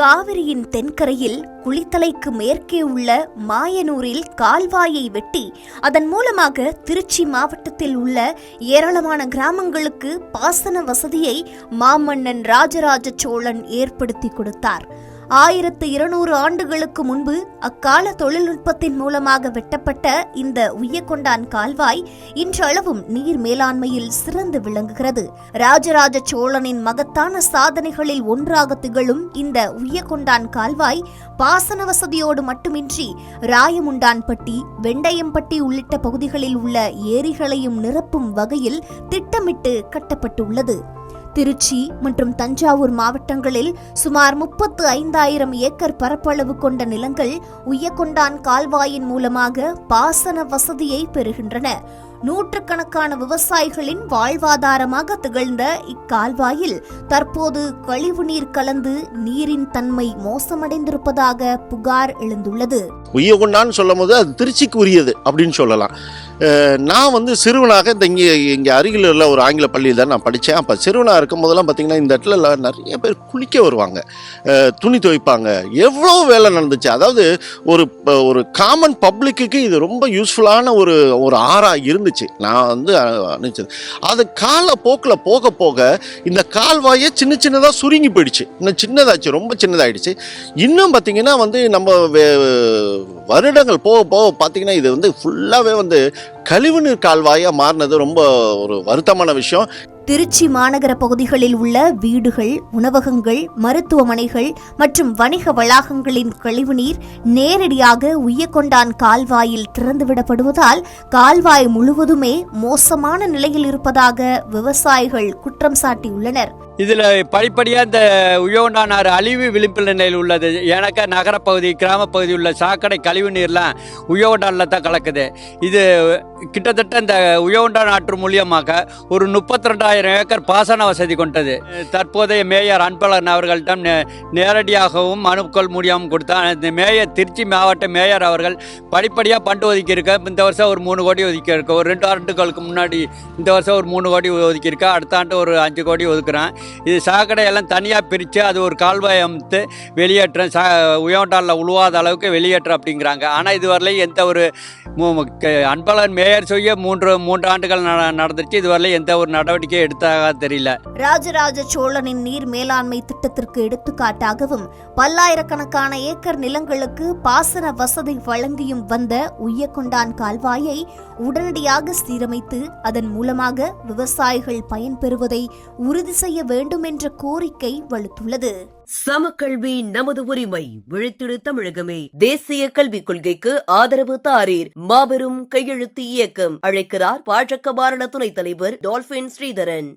காவிரியின் தென்கரையில் குளித்தலைக்கு மேற்கே உள்ள மாயனூரில் கால்வாயை வெட்டி அதன் மூலமாக திருச்சி மாவட்டத்தில் உள்ள ஏராளமான கிராமங்களுக்கு பாசன வசதியை மாமன்னன் ராஜராஜ சோழன் ஏற்படுத்தி கொடுத்தார். ஆயிரத்து இருநூறு ஆண்டுகளுக்கு முன்பு அக்கால தொழில்நுட்பத்தின் மூலமாக வெட்டப்பட்ட இந்த உய்யக்கொண்டான் கால்வாய் இன்றளவும் நீர் மேலாண்மையில் சிறந்து விளங்குகிறது. ராஜராஜ சோழனின் மகத்தான சாதனைகளில் ஒன்றாக திகழும் இந்த உய்யக்கொண்டான் கால்வாய் பாசன வசதியோடு மட்டுமின்றி ராயமுண்டான்பட்டி வெண்டயம்பட்டி உள்ளிட்ட பகுதிகளில் உள்ள ஏரிகளையும் நிரப்பும் வகையில் திட்டமிட்டு கட்டப்பட்டுள்ளது. திருச்சி மற்றும் தஞ்சாவூர் மாவட்டங்களில் சுமார் முப்பத்து ஐந்தாயிரம் ஏக்கர் பரப்பளவு கொண்ட நிலங்கள் உய்யக்கொண்டான் கால்வாயின் மூலமாக பாசன வசதியை பெறுகின்றன. நூற்றுக்கணக்கான விவசாயிகளின் வாழ்வாதாரமாக திகழ்ந்த இக்கால்வாயில் தற்போது கழிவுநீர் கலந்து நீரின் தன்மை மோசமடைந்திருப்பதாக புகார் எழுந்துள்ளது. உய்யகொண்டான்னு சொல்லும் போது அது திருச்சிக்கு உரியது அப்படின்னு சொல்லலாம். நான் வந்து சிறுவனாக இந்த இங்கே இங்கே அருகில் உள்ள ஒரு ஆங்கில பள்ளியில் தான் நான் படித்தேன். அப்போ சிறுவனாக இருக்கும் போதெல்லாம் பார்த்தீங்கன்னா இந்த இடத்துல நிறைய பேர் குளிக்க வருவாங்க. துணி துவைப்பாங்க. எவ்வளோ வேலை நடந்துச்சு. அதாவது ஒரு ஒரு காமன் பப்ளிக்கு இது ரொம்ப யூஸ்ஃபுல்லான ஒரு ஒரு ஆறாக இருந்துச்சு. நான் வந்து அஹ், அனுப்பிச்சது அது காலப்போக்கில் போக போக இந்த கால்வாயே சின்ன சின்னதாக சுருங்கி போயிடுச்சு. இன்னும் சின்னதாச்சு ரொம்ப சின்னதாயிடுச்சு. இன்னும் பார்த்தீங்கன்னா வந்து நம்ம வருடங்கள் போக போக பார்த்தீங்கன்னா இது வந்து ஃபுல்லாகவே வந்து கழிவுநீர் கால்வாயாக மாறினது ரொம்ப ஒரு வருத்தமான விஷயம். திருச்சி மாநகர பகுதிகளில் உள்ள வீடுகள் உணவகங்கள் மருத்துவமனைகள் மற்றும் வணிக வளாகங்களின் கழிவுநீர் நேரடியாக உய்யக்கொண்டான் கால்வாயில் திறந்துவிடப்படுவதால் கால்வாய் முழுவதுமே மோசமான நிலையில் இருப்பதாக விவசாயிகள் குற்றம் சாட்டியுள்ளனர். இதில் படிப்படியாக இந்த உயோண்டானார் அழிவு விளிம்பு நிலையில் உள்ளது. எனக்கு நகரப்பகுதி கிராமப்பகுதி உள்ள சாக்கடை கழிவு நீர்லாம் உயோண்டானில் தான் கலக்குது. இது கிட்டத்தட்ட இந்த உயோண்டா ஆற்று மூலியமாக ஒரு முப்பத்தி ரெண்டாயிரம் ஏக்கர் பாசன வசதி கொண்டது. தற்போதைய மேயர் அன்பழகன் அவர்களிடம் நே- நேரடியாகவும் மனுக்கள் மூலியமும் கொடுத்தார். இந்த மேயர் திருச்சி மாவட்ட மேயர் அவர்கள் படிப்படியாக பண்டு ஒதுக்கியிருக்க இந்த வருஷம் ஒரு மூணு கோடி ஒதுக்கியிருக்க. ஒரு ரெண்டு ஆண்டுகளுக்கு முன்னாடி இந்த வருஷம் ஒரு மூணு கோடி ஒதுக்கியிருக்க அடுத்த ஆண்டு ஒரு அஞ்சு கோடி ஒதுக்குறேன். இது சாக்கடையெல்லாம் தனியாக பிரித்து அது ஒரு கால்வாய் அமைத்து வெளியேற்றம் சா உயர்டாலில் உழுவாத அளவுக்கு வெளியேற்றம் அப்படிங்கிறாங்க. ஆனால் இதுவரையிலும் எந்த ஒரு அன்பழகன் மேயர் செய்ய மூன்று மூன்று ஆண்டுகள் நடந்துச்சு நடந்துருச்சு. இதுவரையிலும் எந்த ஒரு நடவடிக்கையும் எடுத்தாக தெரியல. ராஜராஜ சோழனின் நீர் மேலாண்மை திட்டத்திற்கு எடுத்துக்காட்டாகவும் பல்லாயிரக்கணக்கான ஏக்கர் நிலங்களுக்கு பாசன வசதி வழங்கியும் வந்த உய்யக்கொண்டான் கால்வாயை உடனடியாக சீரமைத்து அதன் மூலமாக விவசாயிகள் பயன்பெறுவதை உறுதி செய்ய வேண்டும் என்ற கோரிக்கை வலுத்துள்ளது. சமக்கல்வி நமது உரிமை விழித்திடு தமிழகமே. தேசிய கல்விக் கொள்கைக்கு ஆதரவு தாரீர் மாபெரும் கையெழுத்து இயக்கம் அழைக்கிறார் பாஜக மாநில துணைத் தலைவர் டால்பின் ஸ்ரீதரன்.